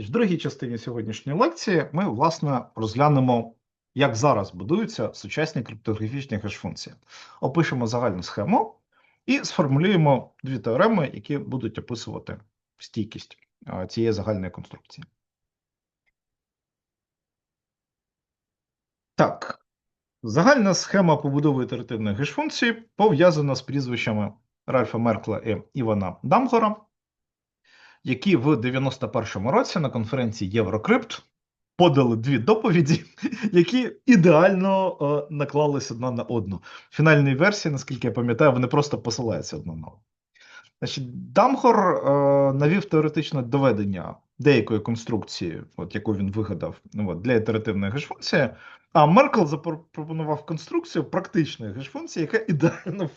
І в другій частині сьогоднішньої лекції ми, власне, розглянемо, як зараз будуються сучасні криптографічні хеш-функції. Опишемо загальну схему і сформулюємо дві теореми, які будуть описувати стійкість цієї загальної конструкції. Так, загальна схема побудови ітеративної геш-функції пов'язана з прізвищами Ральфа Меркла і Івана Дамгора, які в 91-му році на конференції Єврокрипт подали дві доповіді, які ідеально е, наклались одна на одну. В фінальній версії, наскільки я пам'ятаю, вони просто посилаються одна на одну. Значить, Дамгор е, навів теоретичне доведення деякої конструкції, от яку він вигадав ну, от, для ітеративної геш-функції, а Меркл запропонував конструкцію практичної геш-функції, яка ідеально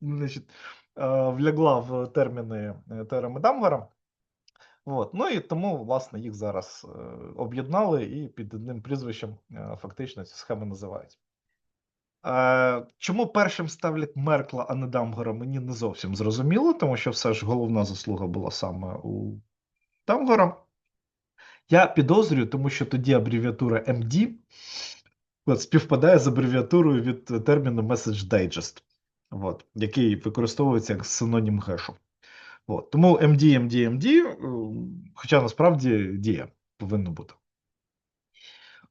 значить, е, влягла в терміни е, теореми Дамгора. От. Ну і тому, власне, їх зараз е, об'єднали і під одним прізвищем е, фактично ці схеми називають. Е, чому першим ставлять Меркла, а не Дамгора, мені не зовсім зрозуміло, тому що все ж головна заслуга була саме у Дамгора. Я підозрюю, тому що тоді абревіатура MD от, співпадає з абревіатурою від терміну Message Digest, от, який використовується як синонім гешу. От. Тому MD, MD, MD, е, хоча насправді дія повинна бути.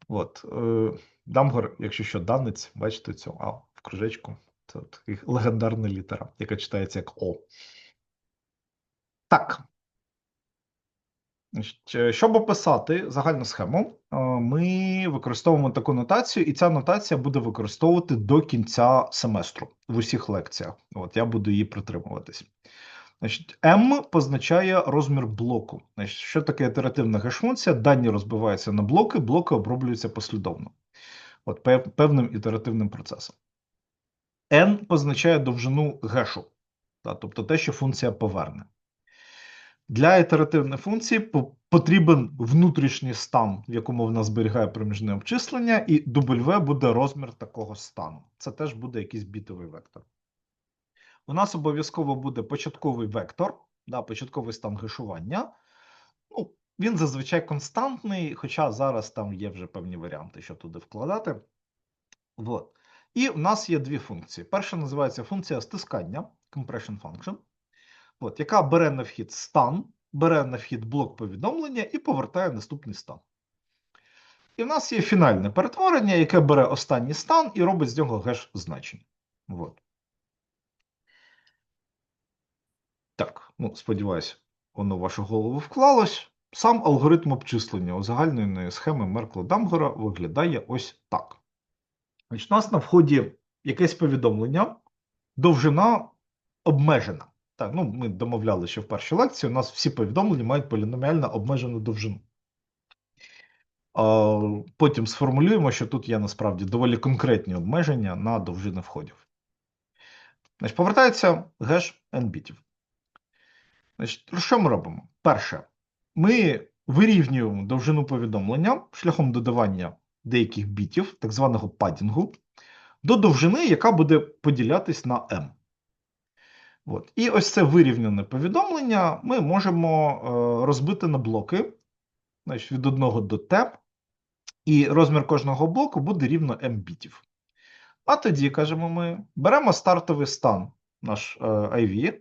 От. е, Дамгор, якщо що, данець, бачите цю А в кружечку. Це легендарна літера, яка читається як О. Так. Е, Щоб описати загальну схему, е, ми використовуємо таку нотацію, і ця нотація буде використовувати до кінця семестру в усіх лекціях. От я буду її притримуватись. Значить, M позначає розмір блоку. Значить, що таке ітеративна геш-функція? Дані розбиваються на блоки, блоки оброблюються послідовно. От певним ітеративним процесом. N позначає довжину гешу, тобто те, що функція поверне. Для ітеративної функції потрібен внутрішній стан, в якому вона зберігає проміжне обчислення, і W буде розмір такого стану. Це теж буде якийсь бітовий вектор. У нас обов'язково буде початковий вектор, да, початковий стан гешування. Ну, він зазвичай константний, хоча зараз там є вже певні варіанти, що туди вкладати. Вот. І в нас є дві функції. Перша називається функція стискання, compression function, от, яка бере на вхід стан, бере на вхід блок повідомлення і повертає наступний стан. І в нас є фінальне перетворення, яке бере останній стан і робить з нього геш значення. Вот. Так, ну, сподіваюся, воно в вашу голову вклалось. Сам алгоритм обчислення узагальненої схеми Меркла Дамгора виглядає ось так. Значить, у нас на вході якесь повідомлення, довжина обмежена. Так, ну, ми домовляли, що в першій лекції у нас всі повідомлення мають поліноміально обмежену довжину. Потім сформулюємо, що тут є насправді доволі конкретні обмеження на довжини входів. Значить, повертається геш n бітів. Значить, що ми робимо? Перше, ми вирівнюємо довжину повідомлення шляхом додавання деяких бітів, так званого падінгу, до довжини, яка буде поділятись на m. От. І ось це вирівняне повідомлення ми можемо е, розбити на блоки значить, від 1 до t, і розмір кожного блоку буде рівно m бітів. А тоді, кажемо ми, беремо стартовий стан, наш е, IV,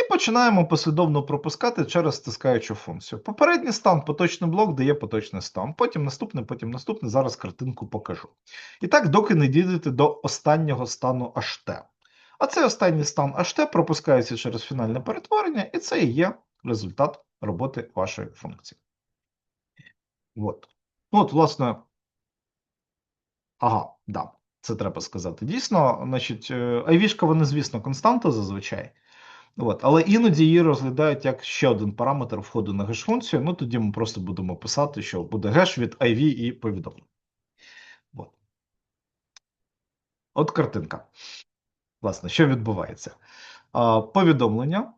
і починаємо послідовно пропускати через стискаючу функцію. Попередній стан, поточний блок дає поточний стан, потім наступний, потім наступний. Зараз картинку покажу. І так, доки не дійдете до останнього стану HT. А цей останній стан HT пропускається через фінальне перетворення, і це і є результат роботи вашої функції. От. От, власне. Ага, да, це треба сказати. Дійсно, значить, е, IV-шка, звісно, константа зазвичай. От, але іноді її розглядають як ще один параметр входу на геш-функцію. Ну тоді ми просто будемо писати, що буде геш від IV і повідомлення. От. От картинка. Власне, що відбувається? А, повідомлення.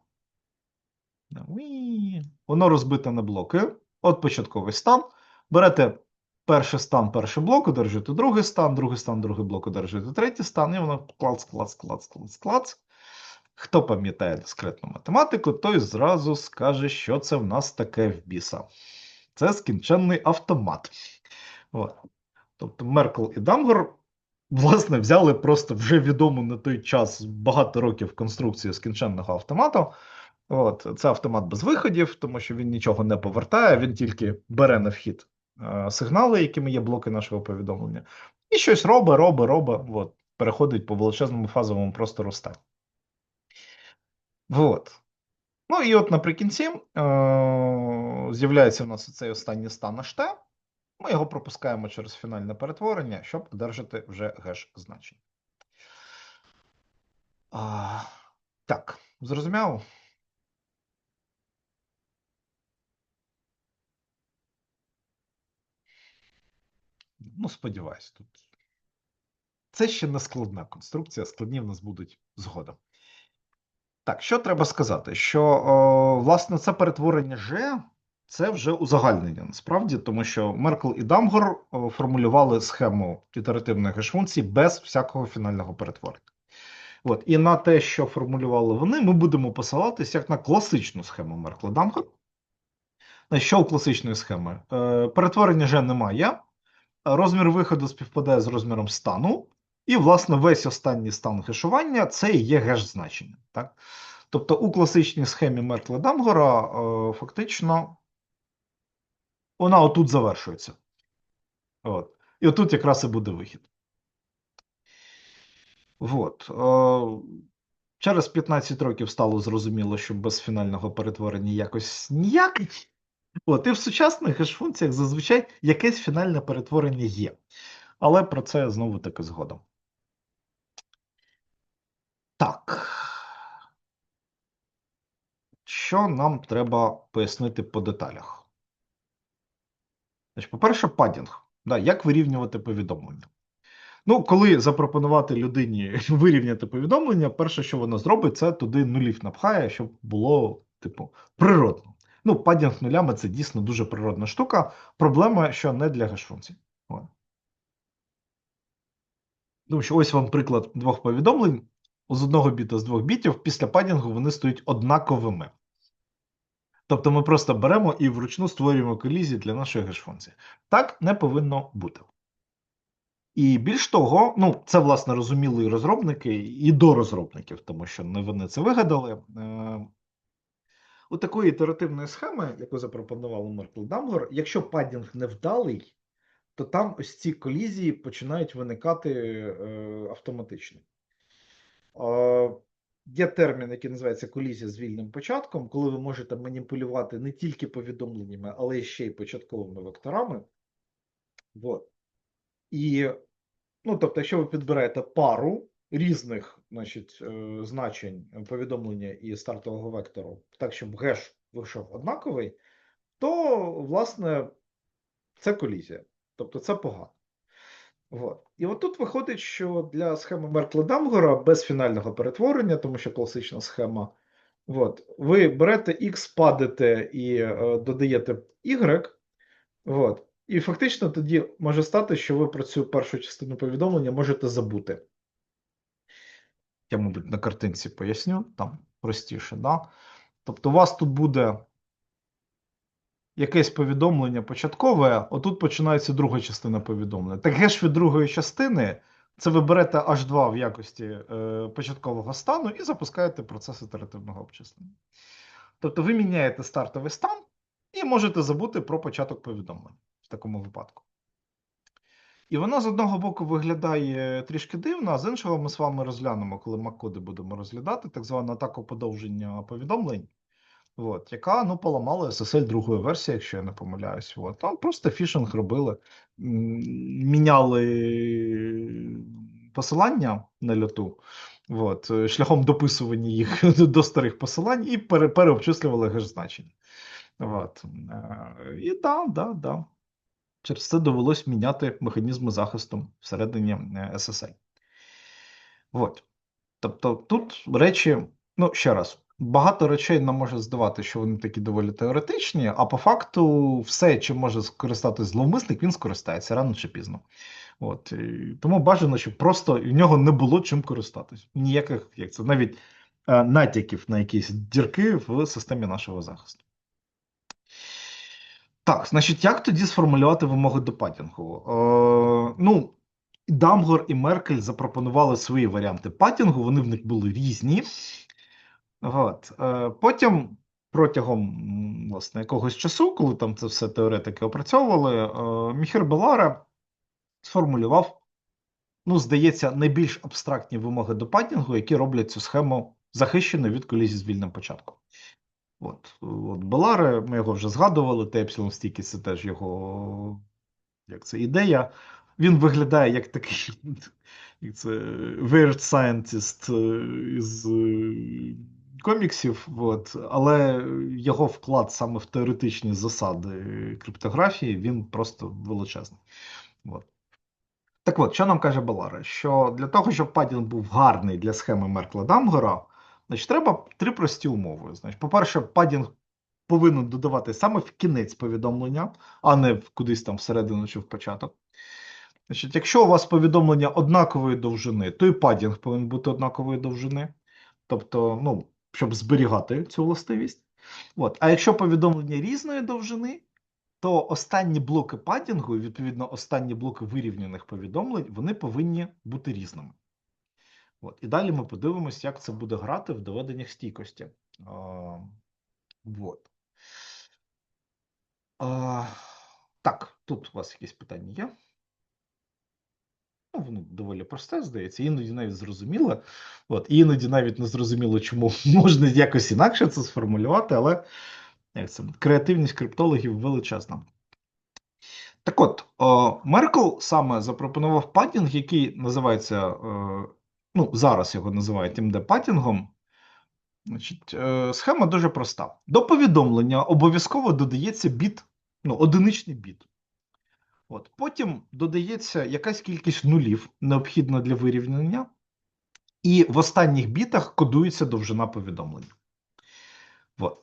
Воно розбите на блоки. От початковий стан. Берете перший стан, перший блок, одержуєте другий стан, другий стан, другий блок, одержуєте третій стан, і воно клац, клац, клац, клац, клац. Хто пам'ятає дискретну математику, той зразу скаже, що це в нас таке в біса. Це скінченний автомат. Тобто Меркл і Дамгор, власне, взяли просто вже відому на той час багато років конструкцію скінченного автомата. От, це автомат без виходів, тому що він нічого не повертає, він тільки бере на вхід е, сигнали, якими є блоки нашого повідомлення, і щось робить, робить, робить, переходить по величезному фазовому простору стан. Вот. Ну і от наприкінці е- з'являється у нас цей останній стан HT. Ми його пропускаємо через фінальне перетворення, щоб одержати вже геш значення. А, так, зрозуміло? Ну, сподіваюсь, тут. Це ще не складна конструкція, складні в нас будуть згодом. Так, що треба сказати? Що, о, власне, це перетворення G це вже узагальнення насправді, тому що Меркл і Дамгор формулювали схему ітеративної геш-функції без всякого фінального перетворення. От, і на те, що формулювали вони, ми будемо посилатися як на класичну схему Меркла Дамгор. Що у класичної схеми? Е, перетворення G немає, розмір виходу співпадає з розміром стану, і, власне, весь останній стан хешування це і є геш-значення. Так? Тобто у класичній схемі Меркла Дамгора е, фактично вона отут завершується. От. І отут якраз і буде вихід. От. Е, через 15 років стало зрозуміло, що без фінального перетворення якось ніяк. От, і в сучасних геш-функціях зазвичай якесь фінальне перетворення є. Але про це знову таки згодом. Так. Що нам треба пояснити по деталях? По-перше, падінг. Да, як вирівнювати повідомлення? Ну, коли запропонувати людині вирівняти повідомлення, перше, що вона зробить, це туди нулів напхає, щоб було, типу, природно. Ну, падінг нулями це дійсно дуже природна штука. Проблема, що не для геш-функцій. Тому що ось вам приклад двох повідомлень. З одного біта з двох бітів після падінгу вони стають однаковими. Тобто ми просто беремо і вручну створюємо колізії для нашої геш-функції. Так не повинно бути. І більш того, ну, це, власне, розуміли і розробники, і до розробників, тому що не вони це вигадали. Е, у такої ітеративної схеми, яку запропонував Меркл Дамгор, якщо падінг невдалий, то там ось ці колізії починають виникати е, автоматично. Є термін, який називається колізія з вільним початком, коли ви можете маніпулювати не тільки повідомленнями, але ще й початковими векторами. Вот. І, ну, тобто, якщо ви підбираєте пару різних значить, е, значень повідомлення і стартового вектору, так, щоб геш вийшов однаковий, то, власне, це колізія. Тобто це погано. От. І от тут виходить, що для схеми Меркла Дамгора без фінального перетворення, тому що класична схема, от, ви берете X, падите і е, додаєте Y, от, і фактично тоді може стати, що ви про цю першу частину повідомлення можете забути. Я, мабуть, на картинці поясню, там простіше, да? Тобто, у вас тут буде якесь повідомлення початкове, отут починається друга частина повідомлення. Так геш від другої частини це ви берете H2 в якості е, початкового стану і запускаєте процес ітеративного обчислення. Тобто ви міняєте стартовий стан і можете забути про початок повідомлення в такому випадку. І воно з одного боку виглядає трішки дивно, а з іншого ми з вами розглянемо, коли Мак-коди будемо розглядати, так звану атаку подовження повідомлень. От, яка ну, поламала SSL другої версії, якщо я не помиляюсь. От. Там просто фішинг робили, міняли посилання на льоту, от, шляхом дописування їх до старих посилань і пере, переобчислювали геш-значення. От. Е, і да, да, да. Через це довелось міняти механізми захисту всередині е, SSL. От. Тобто тут речі, ну, ще раз. Багато речей нам може здавати, що вони такі доволі теоретичні, а по факту, все, чим може скористатись зловмисник, він скористається рано чи пізно. От. Тому бажано, щоб просто в нього не було чим користатись. Ніяких, як це, навіть е, натяків на якісь дірки в системі нашого захисту. Так, значить, як тоді сформулювати вимоги до патінгу? Е, ну, Дамгор і Меркель запропонували свої варіанти патінгу, вони в них були різні. От. Е, потім, протягом власне, якогось часу, коли там це все теоретики опрацьовували, е, Міхір Беларе сформулював, ну, здається, найбільш абстрактні вимоги до патінгу, які роблять цю схему захищеною від колізії з вільним початком. От, от Беларе, ми його вже згадували, те Стікі це теж його як це, ідея. Він виглядає як такий як це, weird scientist е, із коміксів, от, але його вклад саме в теоретичні засади криптографії він просто величезний. От. Так от, що нам каже Беларе? Що для того, щоб падінг був гарний для схеми Меркла Дамгора, значить, треба три прості умови. Значить, по-перше, падінг повинен додавати саме в кінець повідомлення, а не кудись там всередину чи в початок. Значить, якщо у вас повідомлення однакової довжини, то і падінг повинен бути однакової довжини. Тобто, ну, щоб зберігати цю властивість. От. А якщо повідомлення різної довжини, то останні блоки падінгу, відповідно останні блоки вирівняних повідомлень, вони повинні бути різними. От. І далі ми подивимося, як це буде грати в доведеннях стійкості. А, вот. а, так, тут у вас якісь питання є? Ну, воно доволі просте, здається, іноді навіть зрозуміло. От, іноді навіть не зрозуміло, чому можна якось інакше це сформулювати, але як це, креативність криптологів величезна. Так от, о, Меркл саме запропонував патінг, який називається, е, ну, зараз його називають МД патінгом. Значить, е, схема дуже проста. До повідомлення обов'язково додається біт, ну, одиничний біт. От. Потім додається якась кількість нулів, необхідна для вирівняння, і в останніх бітах кодується довжина повідомлення. От.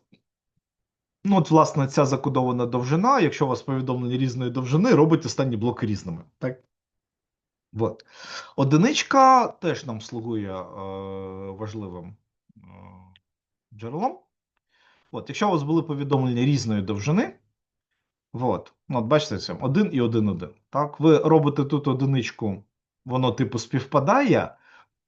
Ну, от, власне, ця закодована довжина, якщо у вас повідомлення різної довжини, робить останні блоки різними. Так? От. Одиничка теж нам слугує е, важливим е, джерелом. От, якщо у вас були повідомлення різної довжини, от, ну, от бачите, це 1 і 1, 1. Так, ви робите тут одиничку, воно типу співпадає,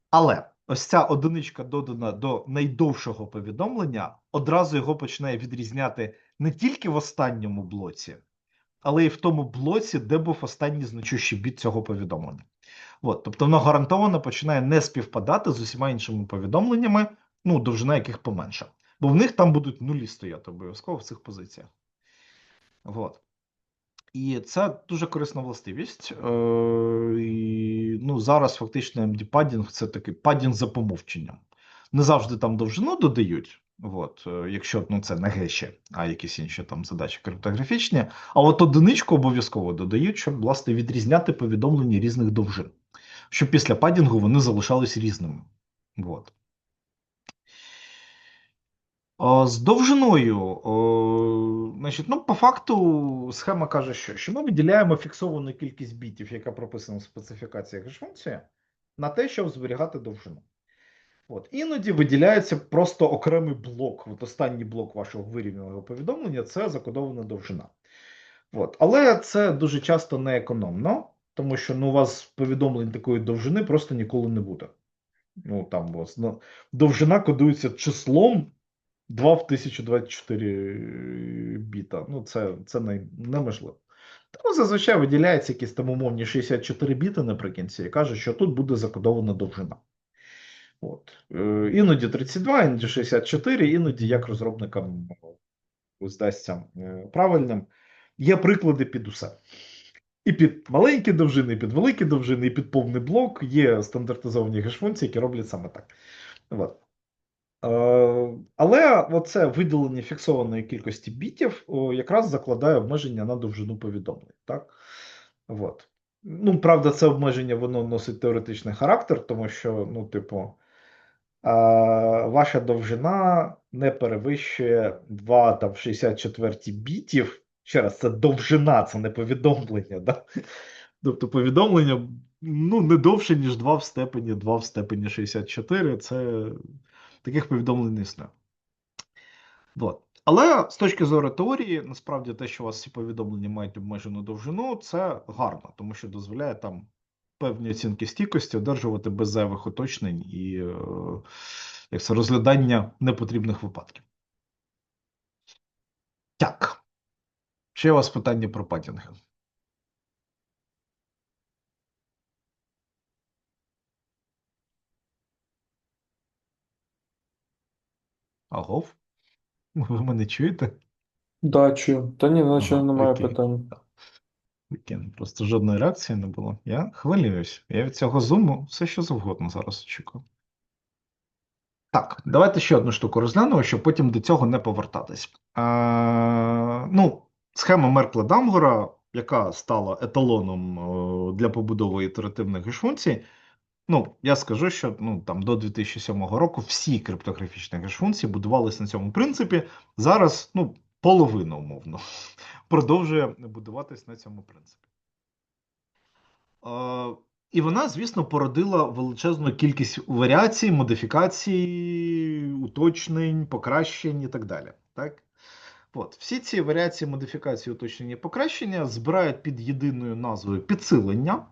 але ось ця одиничка додана до найдовшого повідомлення, одразу його починає відрізняти не тільки в останньому блоці, але й в тому блоці, де був останній значущий біт цього повідомлення. От, тобто воно гарантовано починає не співпадати з усіма іншими повідомленнями, ну, довжина яких поменша. Бо в них там будуть нулі стояти обов'язково в цих позиціях. От. І це дуже корисна властивість. Е, і, ну, Зараз фактично MD падінг це такий падінг за помовченням. Не завжди там довжину додають, от, е, якщо ну, це не геші, а якісь інші там задачі криптографічні. А от одиничку обов'язково додають, щоб власне відрізняти повідомлення різних довжин. Щоб після падінгу вони залишались різними. От. О, З довжиною, значить, ну, по факту, схема каже, що, що ми виділяємо фіксовану кількість бітів, яка прописана в специфікаціях геш-функції, на те, щоб зберігати довжину. От. Іноді виділяється просто окремий блок. От останній блок вашого вирівняного повідомлення це закодована довжина. От. Але це дуже часто не економно, тому що ну, у вас повідомлень такої довжини просто ніколи не буде. Ну, там у ну, довжина кодується числом. 2 в 1024 біта. Ну, це це не, неможливо. Тому зазвичай виділяється якісь там умовні 64 біта наприкінці і каже, що тут буде закодована довжина. От. Е, Іноді 32, іноді 64, іноді як розробникам здасться е, правильним. Є приклади під усе. І під маленькі довжини, і під великі довжини, і під повний блок є стандартизовані геш-функції, які роблять саме так. От. Е, але оце виділення фіксованої кількості бітів якраз закладає обмеження на довжину повідомлень. Так? От. Ну, правда, це обмеження воно носить теоретичний характер, тому що, ну, типу, ваша довжина не перевищує 2 там, 64 бітів. Ще раз, це довжина, це не повідомлення. Да? Тобто повідомлення ну, не довше, ніж 2 в степені 2 в степені 64. Це таких повідомлень не існує. Вот. Але з точки зору теорії, насправді те, що у вас всі повідомлення мають обмежену довжину, це гарно, тому що дозволяє там певні оцінки стійкості одержувати без зайвих уточнень і е, як це, розглядання непотрібних випадків. Так. Ще у вас питання про патінги. Агов? Ви мене чуєте? Да, чую. Та ні, наче Ага, немає окей. питань. Таке, Просто жодної реакції не було. Я хвилююсь. Я від цього зуму все що завгодно зараз очікую. Так, давайте ще одну штуку розглянемо, щоб потім до цього не повертатись. Е, ну, схема Меркла Дамгора, яка стала еталоном е, для побудови ітеративних геш-функцій, Ну, я скажу, що ну, там, до 2007 року всі криптографічні геш-функції будувалися на цьому принципі. Зараз ну, половина, умовно, продовжує будуватись на цьому принципі. Е, і вона, звісно, породила величезну кількість варіацій, модифікацій, уточнень, покращень і так далі. Так? От, всі ці варіації, модифікації, уточнення і покращення збирають під єдиною назвою підсилення.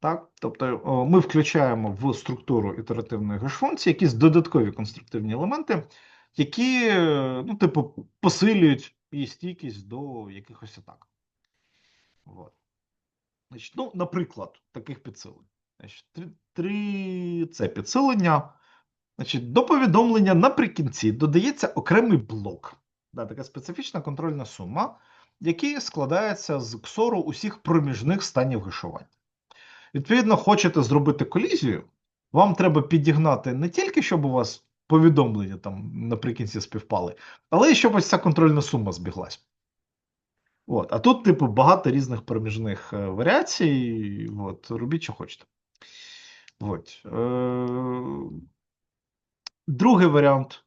Так? Тобто ми включаємо в структуру ітеративної геш-функції якісь додаткові конструктивні елементи, які, ну, типу, посилюють її стійкість до якихось атак. От. Значить, ну, наприклад, таких підсилень. Значить, три, три це підсилення. Значить, до повідомлення наприкінці додається окремий блок. Да, така специфічна контрольна сума, який складається з ксору усіх проміжних станів гешування. Відповідно, хочете зробити колізію, вам треба підігнати не тільки, щоб у вас повідомлення там наприкінці співпали, але й щоб ось ця контрольна сума збіглась. От. А тут, типу, багато різних проміжних е, варіацій. От, робіть, що хочете. От. Е... Другий варіант,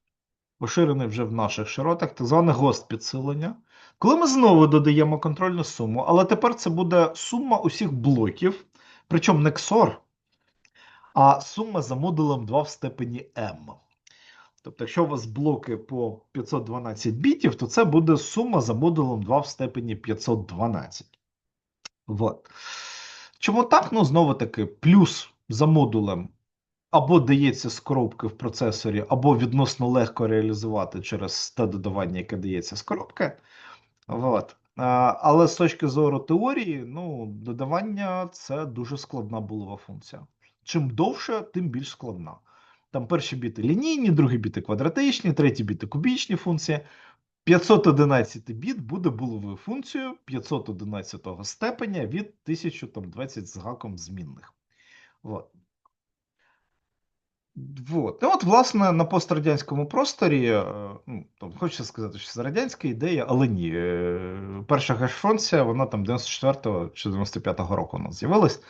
поширений вже в наших широтах, так зване гост підсилення. Коли ми знову додаємо контрольну суму, але тепер це буде сума усіх блоків, причому не XOR, а сума за модулем 2 в степені m. Тобто, якщо у вас блоки по 512 бітів, то це буде сума за модулем 2 в степені 512. Вот. Чому так? Ну, знову таки, плюс за модулем або дається з коробки в процесорі, або відносно легко реалізувати через те додавання, яке дається з коробки. Вот. Але з точки зору теорії, ну, додавання це дуже складна булова функція. Чим довше, тим більш складна. Там перші біти лінійні, другі біти квадратичні, треті біти кубічні функції. 511 біт буде буловою функцією 511 степеня від 1020 з гаком змінних. Вот. І от, власне, на пострадянському просторі, е, ну, там, хочеться сказати, що це радянська ідея, але ні. е, Перша геш-функція, вона там 94-го чи 95-го року у нас з'явилась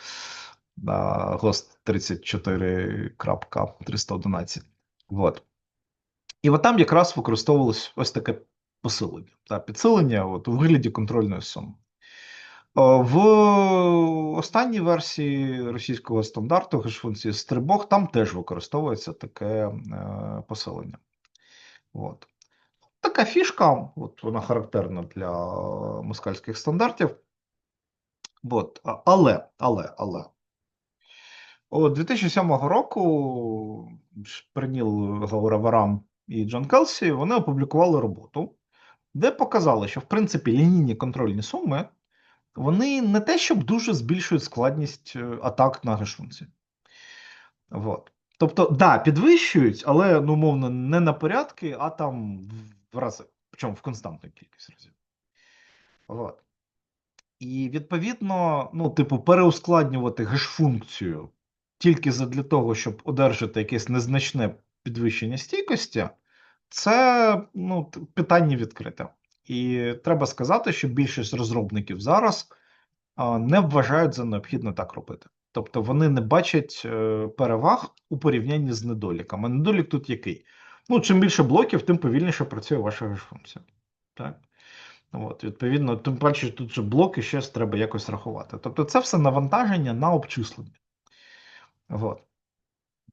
на ГОСТ 34.311. Вот. І от там якраз використовувалось ось таке посилення, та, підсилення от, у вигляді контрольної суми. В останній версії російського стандарту геш-функції Стрибог там теж використовується таке е, посилення. От. Така фішка, от вона характерна для москальських стандартів. От. Але, але, але. О, 2007 року Перніл Гаураварам і Джон Келсі вони опублікували роботу, де показали, що в принципі лінійні контрольні суми вони не те, щоб дуже збільшують складність е, атак на гешфункції. Вот. Тобто, да, підвищують, але, ну, мовно, не на порядки, а там в рази, причому в константну кількість разів. Вот. І відповідно, ну, типу, переускладнювати геш-функцію тільки для того, щоб одержати якесь незначне підвищення стійкості, це ну, питання відкрите. І треба сказати, що більшість розробників зараз не вважають за необхідне так робити. Тобто вони не бачать е, переваг у порівнянні з недоліками. Недолік тут який? Ну, чим більше блоків, тим повільніше працює ваша геш-функція. Так? От, Відповідно, тим паче, тут же блоки ще треба якось рахувати. Тобто, це все навантаження на обчислення. От.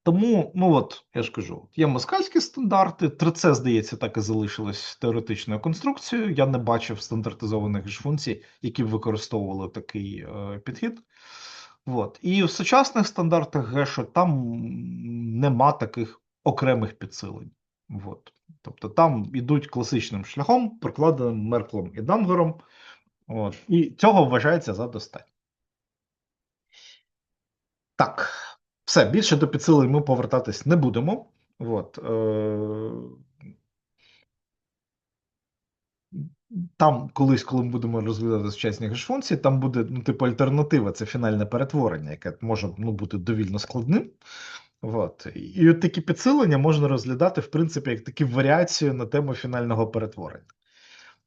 Тому, ну от, я ж кажу, є москальські стандарти, 3C, здається, так і залишилось теоретичною конструкцією. Я не бачив стандартизованих геш-функцій, які б використовували такий е, підхід. От. І в сучасних стандартах гешу там нема таких окремих підсилень. От. Тобто там ідуть класичним шляхом, прокладеним Мерклом і Дангором. От. І цього вважається за достатньо. Так, все, більше до підсилень ми повертатись не будемо. От, е... Там колись, коли ми будемо розглядати сучасні геш-функції, там буде ну, типу альтернатива, це фінальне перетворення, яке може ну, бути довільно складним. От. І от такі підсилення можна розглядати, в принципі, як такі варіацію на тему фінального перетворення.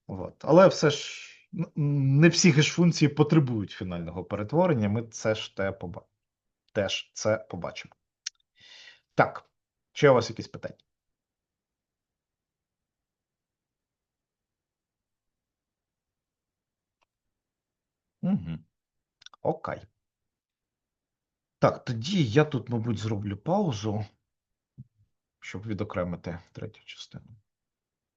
От. Але все ж не всі геш-функції потребують фінального перетворення. Ми це ж те поба... теж це побачимо. Так, чи у вас якісь питання? Угу. Окей. Так, тоді я тут, мабуть, зроблю паузу, щоб відокремити третю частину.